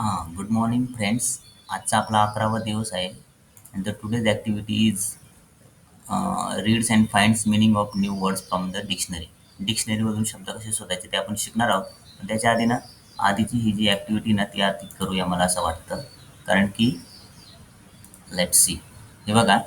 हां, good morning friends. आजचा आपला अकरावा दिवस आहे and the today's activity is reads and finds meaning of new words from the dictionary. डिक्शनरीमधून शब्द कसे शोधायचे ते आपण शिकणार आहोत. पण त्याच्या आधी ना आधीची ही जी ॲक्टिव्हिटी ना ती आधी करूया मला असं वाटतं. कारण की लेट सी. हे बघा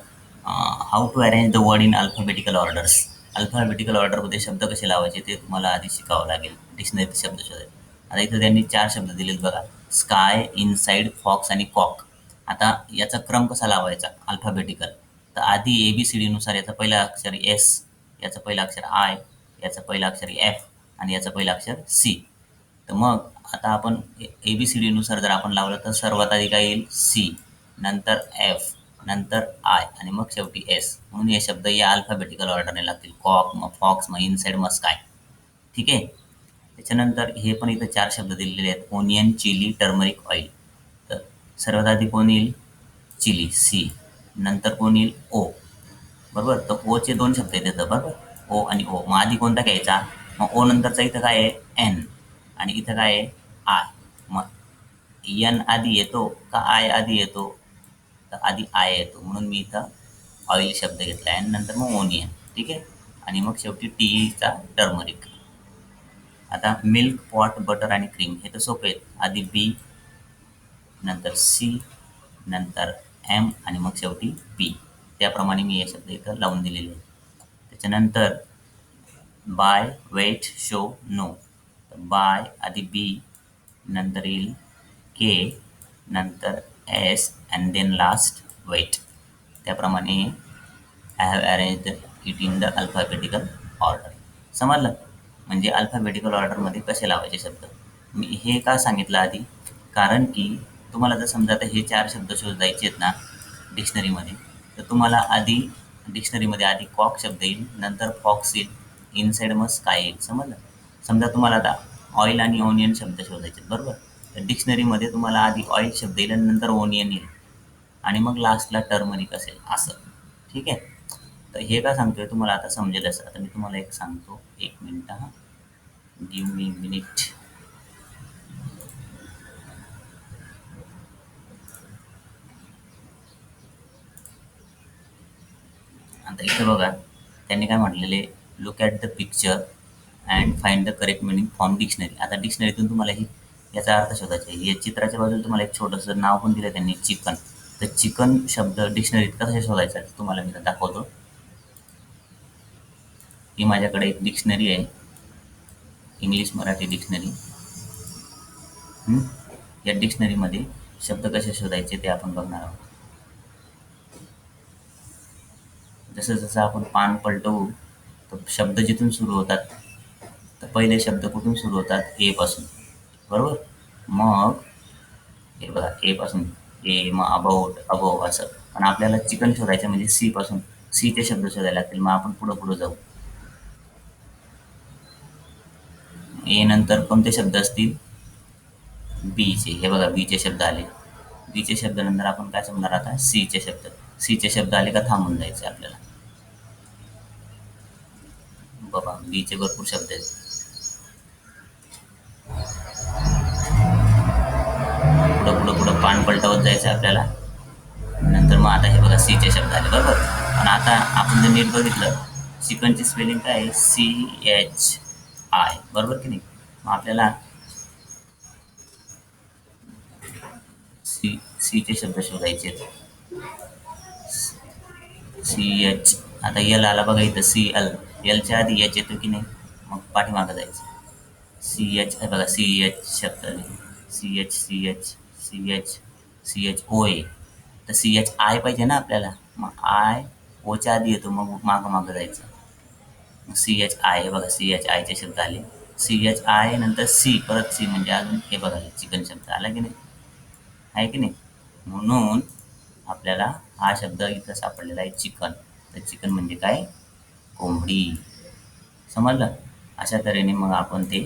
how to arrange the word in alphabetical orders. Alphabetical ऑर्डरमध्ये शब्द कसे लावायचे ते तुम्हाला आधी शिकावं लागेल. डिक्शनरी शब्द शोधायचे. आता इथं त्यांनी चार शब्द दिलेत बघा. स्काय, इनसाइड, फॉक्स आणि कॉक. आता याचा क्रम कसा लावायचा अल्फाबेटिकल. तर आधी ए बी सी डीनुसार याचं पहिला अक्षर एस, याचं पहिलं अक्षर आय, याचं पहिलं अक्षर एफ आणि याचं पहिलं अक्षर सी. तर मग आता आपण ए बी सी डीनुसार जर आपण लावलं तर सर्वात आधी काय येईल सी, नंतर एफ, नंतर आय आणि मग शेवटी एस. म्हणून हे शब्द या अल्फाबेटिकल ऑर्डरने लागतील. कॉक, मग फॉक्स, मग इनसाइड, मग स्काय. ठीक आहे. त्याच्यानंतर हे पण इथं चार शब्द दिलेले आहेत. Onion, chilli, turmeric, oil. तर सर्वात आधी कोण येईल चिली सी, नंतर कोण येईल ओ. बरोबर. तर ओचे दोन शब्द आहेत इथं बरोबर. ओ आणि ओ. मग आधी कोणता घ्यायचा? मग ओ नंतरचा इथं काय आहे एन आणि इथं काय आहे आय. मग एन आधी येतो का आय आधी येतो? तर आधी आय येतो. म्हणून मी इथं ऑइल शब्द घेतला आहे नंतर मग ओनियन. ठीक आहे. आणि मग शेवटी टीचा टर्मरिक. आता मिल्क, पॉट, बटर आणि क्रीम हे तर सोपे आहेत. आधी बी, नंतर सी, नंतर एम आणि मग शेवटी पी. त्याप्रमाणे मी हे शब्द इथं लावून दिलेले आहेत. त्याच्यानंतर buy, wait, show, know. Buy आधी बी, नंतर येईल के, नंतर S and then last wait. त्याप्रमाणे I have arranged it in the alphabetical order. समजलं? म्हणजे अल्फाबेटिकल ऑर्डरमध्ये कसे लावायचे शब्द. मी हे का सांगितलं आधी? कारण की तुम्हाला जर समजा आता हे चार शब्द शोधायचे आहेत ना डिक्शनरीमध्ये, तर तुम्हाला आधी डिक्शनरीमध्ये आधी कॉक शब्द येईल, नंतर फॉक्स येईल, इनसाइड मग स्काय येईल. समजलं? समजा तुम्हाला आता ऑइल आणि ओनियन शब्द शोधायचे आहेत बरोबर. तर डिक्शनरीमध्ये तुम्हाला आधी ऑइल शब्द येईल आणि नंतर ओनियन येईल आणि मग लास्टला टर्मरिक असेल असं. ठीक आहे. तर हे का सांगतोय तुम्हाला आता समजेल असं आता मी तुम्हाला एक सांगतो. एक मिनिट हा गिव्ह मी मिनिट. आता इथं बघा त्यांनी काय म्हटलेले look at the picture and find the correct meaning from dictionary. आता डिक्शनरीतून तुम्हाला ही याचा अर्थ शोधायचा आहे. या चित्राच्या बाजूला तुम्हाला एक छोटंसं नाव पण दिलं त्यांनी चिकन. तर चिकन शब्द डिक्शनरीत कसा शोधायचा तुम्हाला मी दाखवतो. ही माझ्याकडे एक डिक्शनरी आहे. English Marathi dictionary. या डिक्शनरीमध्ये शब्द कसे शोधायचे ते आपण बघणार आहोत. जसं जसं आपण पान पलटवू तर शब्द जिथून सुरू होतात तर पहिले शब्द कुठून सुरू होतात ए पासून बरोबर. मग हे बघा ए पासून ए मग अबाउट, अबाव असं. पण आपल्याला चिकन शोधायचं म्हणजे सी पासून सीचे शब्द शोधायला लागतील. मग आपण पुढं पुढं जाऊ. ए नंतर कोणते शब्द असतील? बीचे. हे बघा बीचे शब्द आले. बीचे शब्द नंतर आपण काय समजणार आता सीचे शब्द. सीचे शब्द आले का थांबून जायचे आपल्याला. बाबा बीचे भरपूर शब्द आहेत. पुढं पुढं पुढं पान पलटवत जायचं आपल्याला. नंतर मग आता हे बघा सीचे शब्द आले बरोबर. पण आता आपण जर नीट बघितलं चिकनची स्पेलिंग काय आहे सी एच आय बरोबर की नाही. मग आपल्याला सी सीचे शब्द शोधायचे आहेत. सी एच आता एल आला बघा इथं सी एल. एलच्या आधी एच येतो की नाही मग पाठीमागं जायचं. सी एच बघा सी एच शब्द C H C H C H C H O A. तर सी एच आय पाहिजे ना आपल्याला. मग आय ओच्या आधी येतो मग मागं मागं जायचं. मग सी एच आय हे बघा सी एच आयचे शब्द आले. सी एच आय नंतर सी परत सी म्हणजे अजून हे बघा चिकन शब्द आला की नाही. आहे की नाही. म्हणून आपल्याला हा शब्द इथं सापडलेला आहे चिकन. तर चिकन म्हणजे काय कोंबडी. समजलं? अशा तऱ्हेने मग आपण ते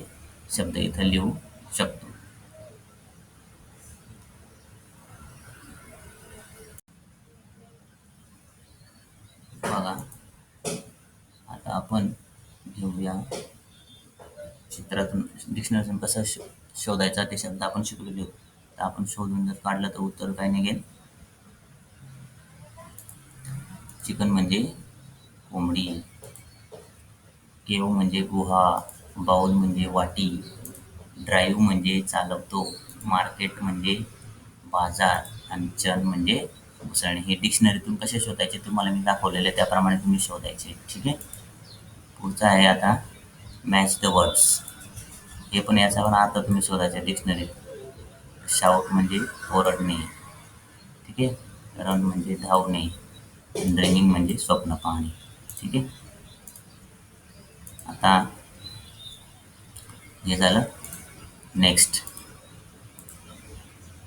शब्द इथं लिहू शकतो. बघा आता आपण घेऊया चित्रातून डिक्शनरीतून कसं शोधायचा ते शब्द आपण शिकलेले तर आपण शोधून जर काढलं तर उत्तर काय निघेल? चिकन म्हणजे कोंबडी. केव म्हणजे गुहा. बाऊल म्हणजे वाटी. ड्राईव्ह म्हणजे चालवतो. मार्केट म्हणजे बाजार. आणि चन म्हणजे घुसळणे हे डिक्शनरीतून कसे शोधायचे तुम्हाला मी दाखवलेले त्याप्रमाणे तुम्ही शोधायचे. ठीक आहे? पुढचं आहे आता मॅच द वर्ड्स हे पण याच्यावर आता तुम्ही शोधायचे डिक्शनरीत शाऊट म्हणजे ओरडणे. ठीक आहे? रन म्हणजे धावणे. ड्रीमिंग म्हणजे स्वप्न पाहणे. ठीक आहे? आता हे झालं नेक्स्ट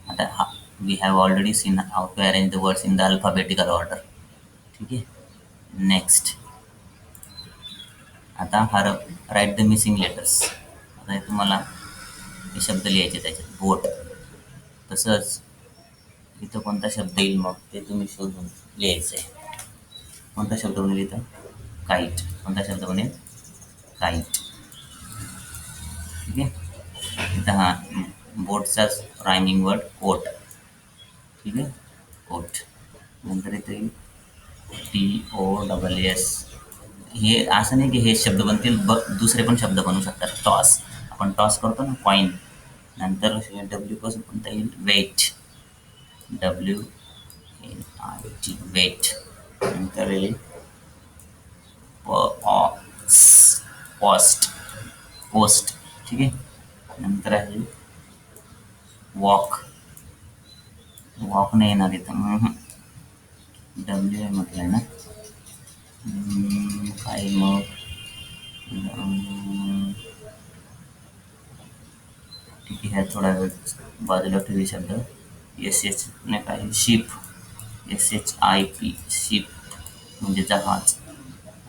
आता we have already seen how to arrange the words in the alphabetical order ठीक आहे? नेक्स्ट आता हर राईट द मिसिंग लेटर्स आता हे तुम्हाला हे शब्द लिहायचे त्याच्यात. बोट. तसंच इथं कोणता शब्द येईल मग ते तुम्ही शोधून लिहायचं आहे. कोणता शब्द बनेल इथं काईट कोणता शब्द बनेल काईट ठीक आहे? इथं हा बोटचाच रायमिंग वर्ड कोट ठीक आहे? कोट नंतर इथे टी ओ डबल एस हे असं नाही की हे शब्द बनतील ब दुसरे पण शब्द बनू शकतात. टॉस आपण टॉस करतो ना कॉईन नंतर डब्ल्यू पासून म्हणता येईल? Wait W N I T wait नंतर येईल पॉस्ट पोस्ट ठीक आहे? नंतर आहे वॉक वॉक नाही येणार इथं. डब्ल्यू आहे म्हटलं ना. काय मग अं, ठीक आहे ह्या थोडा वेळ. बाजूला ठेवी शब्द. एस एच नाही काय ship S H I P ship म्हणजे जहाज.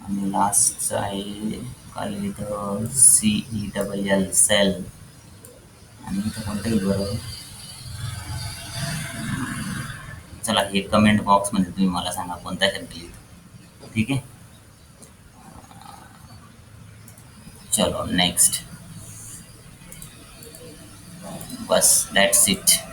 आणि लास्टचं आहे काय इथं C E double L cell आणि इथं कोणतं येईल बरं? चला हे कमेंट बॉक्समध्ये तुम्ही मला सांगा कोणता शब्द लिहितो ठीक आहे? चलो नेक्स्ट campus. That's it.